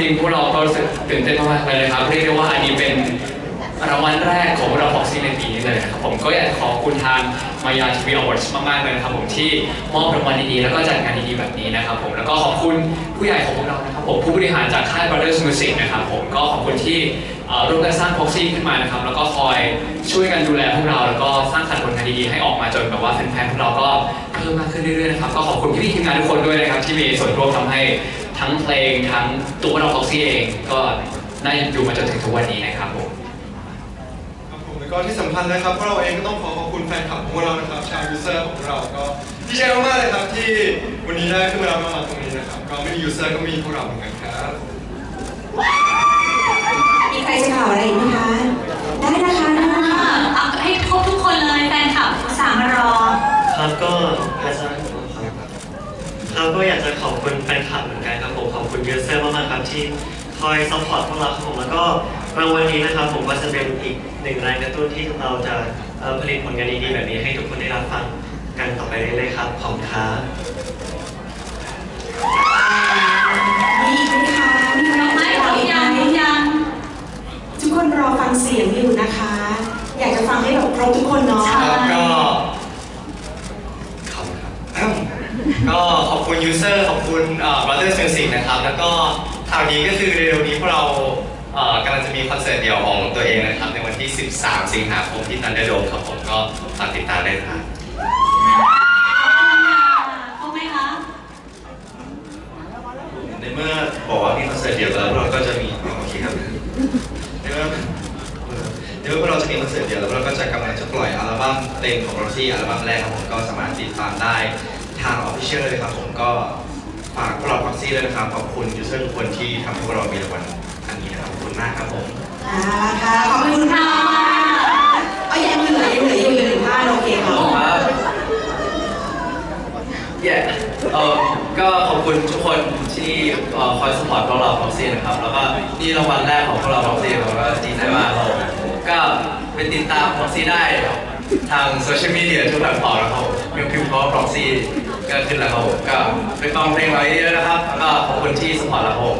ริงๆพวกเราก็รู้สึกตื่นเต้นมากๆเลยนะครับเรียกได้ว่าอันนี้เป็นรางวัลแรกของเราฟ็อกซี่ในปีนี้เลยนะครับผมก็อยากจะขอบคุณทางมายาทีวีอวอร์ดมากๆเลยนะครับผมที่มอบรางวัลดีๆแล้วก็จัดงานดีๆแบบนี้นะครับผมแล้วก็ขอบคุณผู้ใหญ่ของพวกเรานะครับผมผู้บริหารจากค่าย Brothers Music นะครับผมก็ขอบคุณที่ร่วมกันสร้างฟ็อกซี่ขึ้นมานะครับแล้วก็คอยช่วยกันดูแลพวกเรา แล้วก็สร้างสรรค์ผลงานดีๆให้ออกมาจนแบบว่าแฟนๆพวกเราก็เพิ่มมากขึ้นเรื่อยๆนะครับก็ขอบคุณพี่ๆทีมงานทุกคนด้วยนะครับที่มีส่วนร่วมทำให้ ทั้งเพลงทั้งตัวเราฟ็อกซี่เองก็ได้อยู่มาจนถึงทุกวันนี้นะครับผมครับผมแล้วก็ที่สำคัญนะครับพวกเราเองก็ต้องขอขอบคุณแฟนคลับของพวกเรานะครับชาวยูเซอร์ของเราก็ดีใจมากๆเลยครับที่วันนี้ได้ขึ้นมารับรางวัลตรงนี้นะครับก็ไม่มียูเซอร์ก็มีพวกเราเหมือนกันครับมีใครจะข่าวอะไรอีกไหมคะ ได้นะคะได้นะคะเอาให้ครบทุกคนเลยแฟนคลับอุตส่าห์มารอ ครับก็อาจจะครับก็อยากจะขอบคุณแฟนคลับ ซอร์มากๆครับที่คอยซัพพอร์ตพวกเราครับผมแล้วก็รางวัลนี้นะครับผมก็จะเป็นอีกหนึ่งแรงกระตุ้นที่เราจะเอ่อผลิตผลงานดีๆแบบนี้ให้ทุกคนได้รับฟังกันต่อไปเรื่อยๆครับขอบคุณครับ มีอีกไหมคะมีใครไม่จะหรข่าอวอีกยังไหมยัง ทุกคนรอฟังเสียงอยู่นะคะ อยากจะฟังให้แบบครบทุกคนเนาะครับก็ขอบคุณครับ ก็ขอบคุณยูเซอร์ขอบคุณเอ่อ Brothers Music นะครับ แล้วก็ ข่าวดีก็คือเร็วๆนี้พวกเราเอ่อกำลังจะมีคอนเสิร์ตเดี่ยวของตัวเองนะครับ ในวันที่ 13 สิงหาคมที่ Thunderdome ครับผมก็ฝากติดตามได้ครับครบไหมคะ ในเมื่อบอกว่ามีคอนเสิร์ตเดี่ยวแล้วเราก็จะมีโอเคครับในเมื่อในเมื่อพวกเราจะมีคอนเสิร์ตเดี่ยวแล้วเราก็จะกำลังจะปล่อยอัลบั้มเพลงของเราที่อัลบั้มแรกครับผมก็สามารถติดตามได้ทางออฟฟิเชียลเลยครับผมก็ ฝากพวกเราพ็อกซี่ด้วยนะครับ ขอบคุณยูเซอร์ทุกคนที่ทำให้พวกเรามีรางวัลอันนี้นะครับ ขอบคุณมากครับผม อ่าค่ะขอบคุณค่ะเอายังเหลือยังเหลืออยู่อีกหนึ่งท่านโอเคค่ะครับเย้เออก็ขอบคุณทุกคนที่เอ่อคอยสปอร์ตพวกเราพ็อกซี่นะครับ แล้วก็นี่รางวัลแรกของพวกเราพ็อกซี่เราก็ดีใจมากครับผมก็ไปติดตามพ็อกซี่ได้ทางโซเชียลมีเดียทุกแพลตฟอร์มนะครับผมพิมพ์พิมพ์คำว่าพ็อกซี่ ก็ขึ้นแล้วครับผมก็ไปฟังเพลงไว้เยอะนะครับแล้วก็ขอบคุณที่สปอร์ตเราครับผม